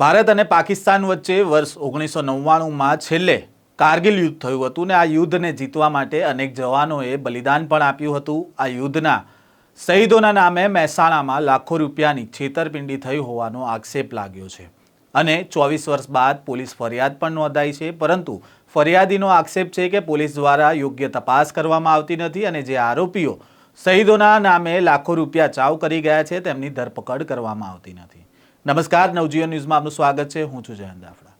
ભારત અને પાકિસ્તાન વચ્ચે વર્ષ ઓગણીસો નવ્વાણુંમાં છેલ્લે કારગિલ યુદ્ધ થયું હતું ને આ યુદ્ધને જીતવા માટે અનેક જવાનોએ બલિદાન પણ આપ્યું હતું. આ યુદ્ધના શહીદોના નામે મહેસાણામાં લાખો રૂપિયાની છેતરપિંડી થઈ હોવાનો આક્ષેપ લાગ્યો છે અને ચોવીસ વર્ષ બાદ પોલીસ ફરિયાદ પણ નોંધાઈ છે. પરંતુ ફરિયાદીનો આક્ષેપ છે કે પોલીસ દ્વારા યોગ્ય તપાસ કરવામાં આવતી નથી અને જે આરોપીઓ શહીદોના નામે લાખો રૂપિયા ચાવ કરી ગયા છે તેમની ધરપકડ કરવામાં આવતી નથી. નમસ્કાર, નવજીવન ન્યૂઝમાં આપનું સ્વાગત છે. હું છું જયંત દાફડા.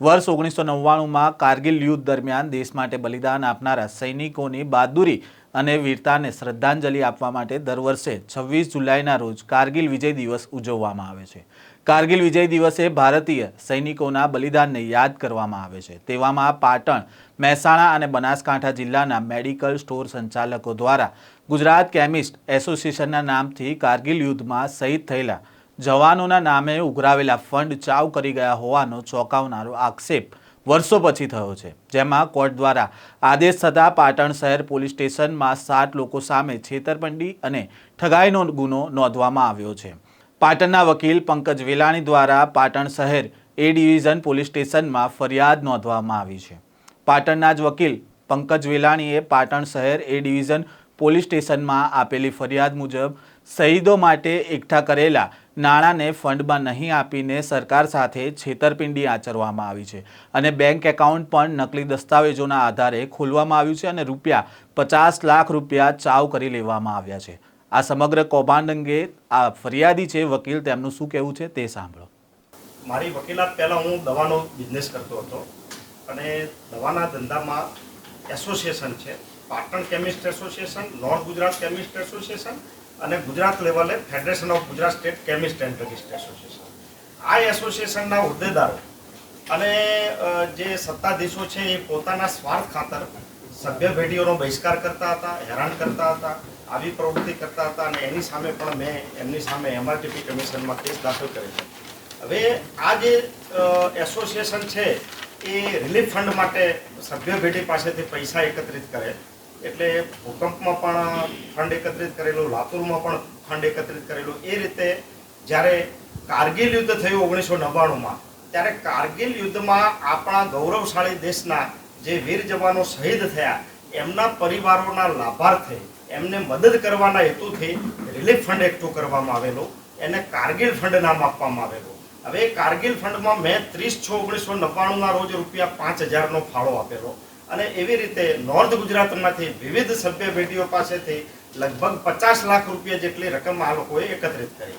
વર્ષ ઓગણીસો નવ્વાણુંમાં કારગિલ યુદ્ધ દરમિયાન દેશ માટે બલિદાન આપનારા સૈનિકોની બહાદુરી અને વીરતાને શ્રદ્ધાંજલિ આપવા માટે દર વર્ષે છવ્વીસ જુલાઈના રોજ કારગિલ વિજય દિવસ ઉજવવામાં આવે છે. કારગિલ વિજય દિવસે ભારતીય સૈનિકોના બલિદાનને યાદ કરવામાં આવે છે. તેવામાં પાટણ, મહેસાણા અને બનાસકાંઠા જિલ્લાના મેડિકલ સ્ટોર સંચાલકો દ્વારા ગુજરાત કેમિસ્ટ એસોસિએશનના નામથી કારગિલ યુદ્ધમાં શહીદ થયેલા જવાનોના નામે ઉઘરાવેલા ફંડ ચાવ કરી ગયા હોવાનો ચોંકાવનારો આક્ષેપ વર્ષો પછી થયો છે, જેમાં કોર્ટ દ્વારા આદેશ થતાં પાટણ શહેર પોલીસ સ્ટેશનમાં સાત લોકો સામે છેતરપિંડી અને ઠગાઈનો ગુનો નોંધવામાં આવ્યો છે. પાટણના વકીલ પંકજ વેલાણી દ્વારા પાટણ શહેર એ ડિવિઝન પોલીસ સ્ટેશનમાં ફરિયાદ નોંધવામાં આવી છે. પાટણના જ વકીલ પંકજ વેલાણીએ પાટણ શહેર એ ડિવિઝન પોલીસ સ્ટેશનમાં આપેલી ફરિયાદ મુજબ શહીદો માટે એકઠા કરેલા નાણાંને ફંડમાં નહીં આપીને સરકાર સાથે છેતરપિંડી આચરવામાં આવી છે. અને બેંક એકાઉન્ટ પણ નકલી દસ્તાવેજોના આધારે ખોલવામાં આવ્યું છે અને રૂપિયા પચાસ લાખ રૂપિયા ચાવ કરી લેવામાં આવ્યા છે. આ સમગ્ર કૌભાંડ અંગે આ ફરિયાદી છે, વકીલ, તેમનું શું કહેવું છે તે સાંભળો. મારી વકીલાત પહેલાં હું દવાનો બિઝનેસ કરતો હતો અને દવાના ધંધામાં એસોસિએશન છે, Patan chemist association, north Gujarat chemist association અને ગુજરાત લેવલે federation of Gujarat state chemist and druggist association આ એસોસિએશનના હોદ્દેદારો અને જે સત્તાધીશો છે એ પોતાના સ્વાર્થ ખાતર સભ્ય પેઢીઓનો બહિષ્કાર કરતા હતા, હેરાન કરતા હતા, આવી પ્રવૃત્તિ કરતા હતા અને એની સામે પણ મેં એમની સામે એમઆરટીપી કમિશનમાં કેસ દાખલ છે. હવે આ જે એસોસિએશન છે એ રિલીફ ફંડ માટે સભ્ય પેઢી પાસેથી પૈસા એકત્રિત કરે એટલે ભૂકંપમાં પણ ફંડ એકત્રિત કરેલું, લાતુરમાં પણ ફંડ એકત્રિત કરેલું. એ રીતે જ્યારે કારગિલ યુદ્ધ થયું ઓગણીસો નવ્વાણુંમાં, ત્યારે કારગિલ યુદ્ધમાં આપણા ગૌરવશાળી દેશના જે વીર જવાનો શહીદ થયા, એમના પરિવારોના લાભાર્થે એમને મદદ કરવાના હેતુથી રિલીફ ફંડ એકઠું કરવામાં આવેલું, એને કારગિલ ફંડ નામ આપવામાં આવેલું. હવે કારગિલ ફંડમાં મેં ત્રીસ છ ઓગણીસો નવ્વાણુંના રોજ રૂપિયા પાંચ હજારનો ફાળો આપેલો. અને એવી રીતે નોર્થ ગુજરાતમાંથી વિવિધ સભ્ય પેઢીઓ પાસેથી લગભગ પચાસ લાખ રૂપિયા જેટલી રકમ આ લોકોએ એકત્રિત કરી.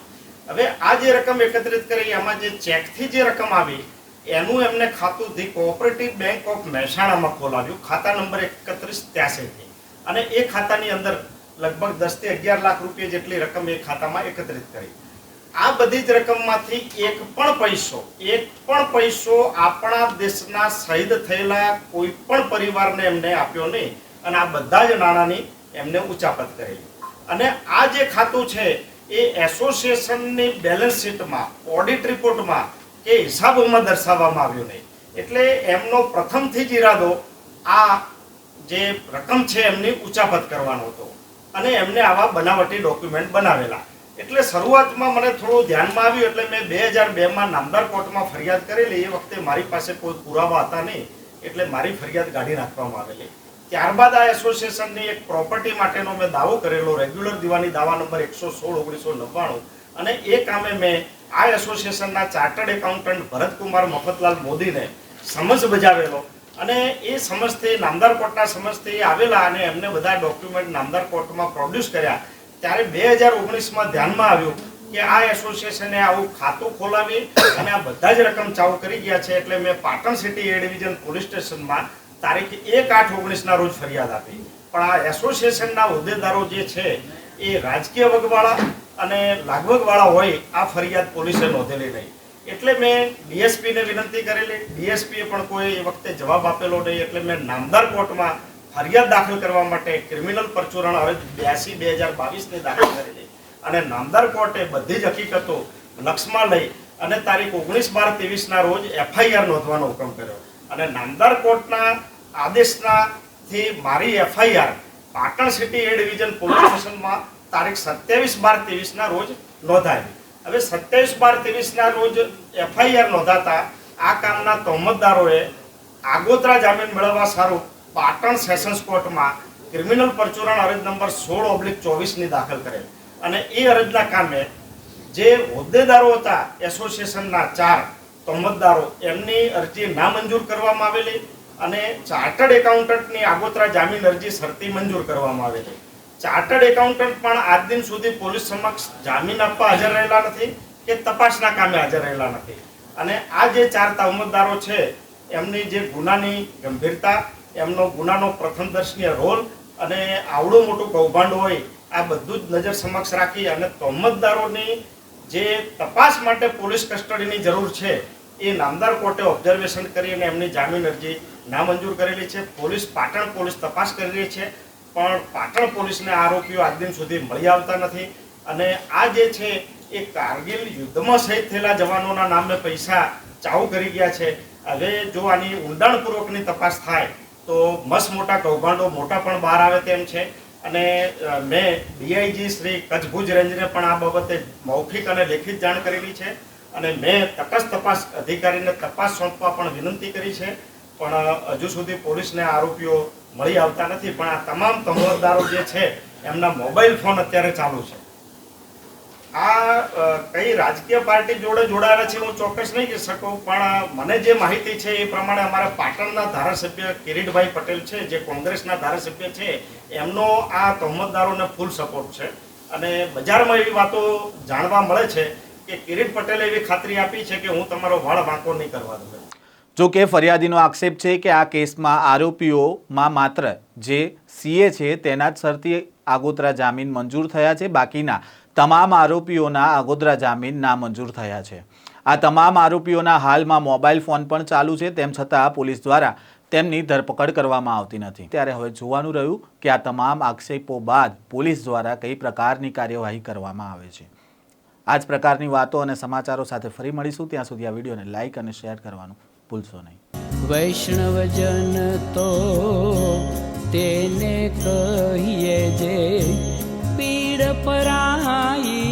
હવે આ જે રકમ એકત્રિત કરી એમાં જે ચેકથી જે રકમ આવી, એનું એમને ખાતું ધી કોઓપરેટિવ બેંક ઓફ મહેસાણામાં ખોલાવ્યું. ખાતા નંબર એકત્રીસ ત્યાસીથી અને એ ખાતાની અંદર લગભગ દસથી અગિયાર લાખ રૂપિયા જેટલી રકમ એ ખાતામાં એકત્રિત કરી. આ બધી જ રકમમાંથી એક પણ પૈસો, એક પણ પૈસો આપણા દેશના શહીદ થયેલા કોઈ પણ પરિવારને એમને આપ્યો નહીં. અને આ બધા જ નાણાંની એમને ઉચાપત કરેલી. અને આ જે ખાતું છે, એ એસોસિએશનની બેલેન્સ શીટમાં, ઓડિટ રિપોર્ટમાં કે હિસાબોમાં દર્શાવવામાં આવ્યું નહીં. એટલે એમનો પ્રથમથી જ ઈરાદો આ જે રકમ છે, એમની ઉચાપત કરવાનો હતો. અને એમને આવા બનાવટી ડોક્યુમેન્ટ બનાવેલા. એટલે શરૂઆતમાં મને થોડું ધ્યાનમાં આવ્યું, એટલે મેં બે હજાર બેમાં નામદાર કોર્ટમાં ફરિયાદ કરેલી. એ વખતે મારી પાસે કોઈ પુરાવા હતા નહીં, એટલે મારી ફરિયાદ કાઢી નાખવામાં આવેલી. ત્યારબાદ આ એસોસિએશનની એક પ્રોપર્ટી માટેનો મેં દાવો કરેલો, રેગ્યુલર દીવાની દાવા નંબર એકસો સોળ, ઓગણીસો નવ્વાણું. અને એ કામે મેં આ એસોસિએશનના ચાર્ટર્ડ એકાઉન્ટન્ટ ભરતકુમાર મફતલાલ મોદીને સમજ બજાવેલો. અને એ સમજથી, નામદાર કોર્ટના સમજથી આવેલા અને એમને બધા ડોક્યુમેન્ટ નામદાર કોર્ટમાં પ્રોડ્યુસ કર્યા. ત્યારે બે હજાર ઓગણીસમાં ધ્યાનમાં આવ્યું કે આ એસોસિએશને આવું ખાતું ખોલાવી અને આ બધા જ રકમ ચાલુ કરી ગયા છે એટલે મેં Patan city A division police સ્ટેશનમાં તારીખ એક આઠ ઓગણીસના રોજ ફરિયાદ આપી. પણ આ એસોસિએશનના હોદ્દેદારો જે છે, એ રાજકીય વગવાળા અને લાગવગવાળા હોય, આ ફરિયાદ પોલીસે નોંધેલી નહીં. એટલે મેં ડીએસપીને વિનંતી કરેલી. ડીએસપીએ પણ કોઈ એ વખતે જવાબ આપેલો નહીં. એટલે મેં નામદાર કોર્ટમાં ફરિયાદ દાખલ કરવા માટે ક્રિમિનલ પરચુરણ અરજ બ્યાસી બે હજાર બાવીસની દાખલ કરેલી અને નામદાર કોર્ટે બધી જ હકીકતો લક્ષમાં લઈ અને તારીખ ઓગણીસ બાર ત્રેવીસના રોજ એફઆઈઆર નોંધવાનો હુકમ કર્યો. અને નામદાર કોર્ટના આદેશના થી મારી FIR Patan city A division police સ્ટેશનમાં તારીખ સત્યાવીસ બાર ત્રેવીસના રોજ નોંધાયેલી હવે સત્યાવીસ બાર ત્રેવીસના રોજ એફઆઈઆર નોંધાતા આ કામના તહોમતદારોએ આગોતરા જામીન મેળવવા સારું પાટણ સેશન્સ કોર્ટમાં ક્રિમિનલ પરચુરણ અરજ નંબર સોળ ઓબ્લિક ચોવીસની દાખલ કરેલ. અને એ અરજના કામે જે હોદ્દેદારો હતા, એસોસિએશનના ચાર તોમતદારો, એમની અરજી નામંજૂર કરવામાં આવેલી અને ચાર્ટર્ડ એકાઉન્ટન્ટની આગોતરા જામીન અરજી શરતી મંજૂર કરવામાં આવેલી. ચાર્ટર્ડ એકાઉન્ટન્ટ પણ આજ દિન સુધી પોલીસ સમક્ષ જામીન આપવા હાજર રહેલા નથી કે તપાસના કામે હાજર રહેલા નથી. અને આ જે ચાર તહોમતદારો છે, એમની જે ગુનાની ગંભીરતા એમનો ગુનાનો પ્રથમ દર્શનીય રોલ અને આવડું મોટું કૌભાંડ હોય, આ બધું જ નજર સમક્ષ રાખી અને તોહમતદારોની જે તપાસ માટે પોલીસ કસ્ટડીની જરૂર છે, એ નામદાર કોર્ટે ઓબ્ઝર્વેશન કરી અને એમની જામીન અરજી નામંજૂર કરેલી છે. પોલીસ પાટણ પોલીસ તપાસ કરી રહી છે, પણ પાટણ પોલીસને આરોપીઓ આજ દિન સુધી મળી આવતા નથી અને આ જે છે, એ કારગિલ યુદ્ધમાં શહીદ થયેલા જવાનોના નામે પૈસા ચાઉ કરી ગયા છે. હવે જો આની ઊંડાણપૂર્વકની તપાસ થાય તો મસ્ત મોટા કૌભાંડો, મોટા પણ બહાર આવે તેમ છે. અને મેં ડીઆઈજી શ્રી કચ્છ ભુજ રેન્જને પણ આ બાબતે મૌખિક અને લેખિત જાણ કરેલી છે. અને મેં તટસ્થ તપાસ અધિકારીને તપાસ સોંપવા પણ વિનંતી કરી છે. પણ હજુ સુધી પોલીસને આરોપીઓ મળી આવતા નથી. પણ આ તમામ તહોમતદારો જે છે, એમના મોબાઈલ ફોન અત્યારે ચાલુ છે. આ કઈ રાજકીય પાર્ટી જોડે જોડાયેલા છે હું ચોક્કસ નહીં કહી શકું, પણ મને જે માહિતી છે એ પ્રમાણે અમારા પાટણના ધારાસભ્ય કિરીટભાઈ પટેલ છે, જે કોંગ્રેસના ધારાસભ્ય છે, એમનો આ તહોમતદારોને ફૂલ સપોર્ટ છે. અને બજારમાં એવી વાતો જાણવા મળે છે કે કિરીટ પટેલે એવી ખાતરી આપી છે કે હું તમારો વાળ વાંકો નહીં કરવા દઉં. જો કે ફરિયાદીનો આક્ષેપ છે કે આ કેસમાં આરોપીઓમાં માત્ર જે સીએ છે તેના જ શરતી આગોતરા જામીન મંજૂર થયા છે, બાકીના તમામ આરોપીઓના આગોતરા જામીન નામંજૂર થયા છે. આ તમામ આરોપીઓના હાલમાં મોબાઈલ ફોન પણ ચાલુ છે, તેમ છતાં પોલીસ દ્વારા તેમની ધરપકડ કરવામાં આવતી નથી. ત્યારે હવે જોવાનું રહ્યું કે આ તમામ આક્ષેપો બાદ પોલીસ દ્વારા કઈ પ્રકારની કાર્યવાહી કરવામાં આવે છે. આ જ પ્રકારની વાતો અને સમાચારો સાથે ફરી મળીશું. ત્યાં સુધી આ વિડીયોને લાઇક અને શેર કરવાનું ભૂલશો નહીં. વૈષ્ણવજન તો તેને કહીએ જે પીડ પરાઈ